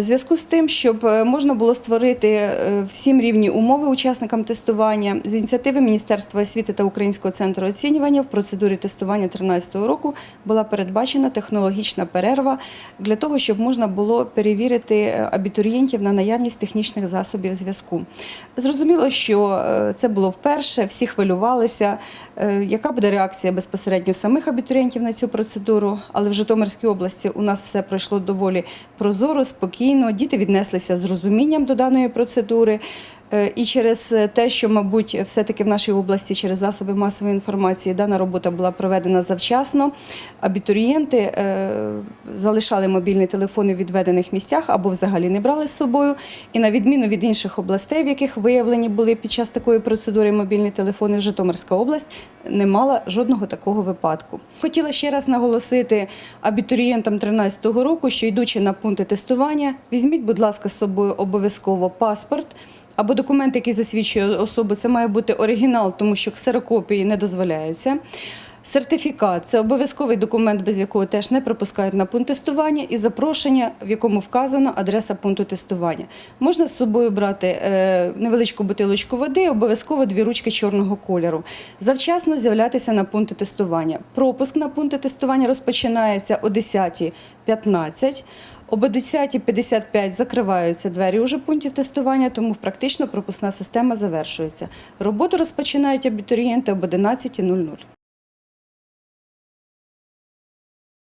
Зв'язку з тим, щоб е, можна було створити е, всім рівні умови учасникам тестування, з ініціативи Міністерства освіти та Українського центру оцінювання в процедурі тестування 2013 року була передбачена технологічна перерва для того, щоб можна було перевірити е, абітурієнтів на наявність технічних засобів зв'язку. Зрозуміло, що це було вперше, всі хвилювалися, яка буде реакція безпосередньо самих абітурієнтів на цю процедуру. Але в Житомирській області у нас все пройшло доволі прозоро, спокійно. Діти віднеслися з розумінням до даної процедури. Е, І через те, що, мабуть, все-таки в нашій області через засоби масової інформації дана робота була проведена завчасно, абітурієнти е, залишали мобільні телефони в відведених місцях або взагалі не брали з собою. І на відміну від інших областей, в яких виявлені були під час такої процедури мобільні телефони, Житомирська область не мала жодного такого випадку. Хотіла ще раз наголосити абітурієнтам 2013 року, що йдучи на пункти тестування, візьміть, будь ласка, з собою обов'язково паспорт. Або документ, який засвідчує особу, це має бути оригінал, тому що ксерокопії не дозволяються. Сертифікат це обов'язковий документ, без якого теж не пропускають на пункт тестування, і запрошення, в якому вказано адреса пункту тестування. Можна з собою брати е, невеличку бутилочку води, обов'язково дві ручки чорного кольору. Завчасно з'являтися на пункти тестування. Пропуск на пункти тестування розпочинається о 10.15. Об 10.55 закриваються двері уже пунктів тестування, тому практично пропускна система завершується. Роботу розпочинають абітурієнти об 11.00.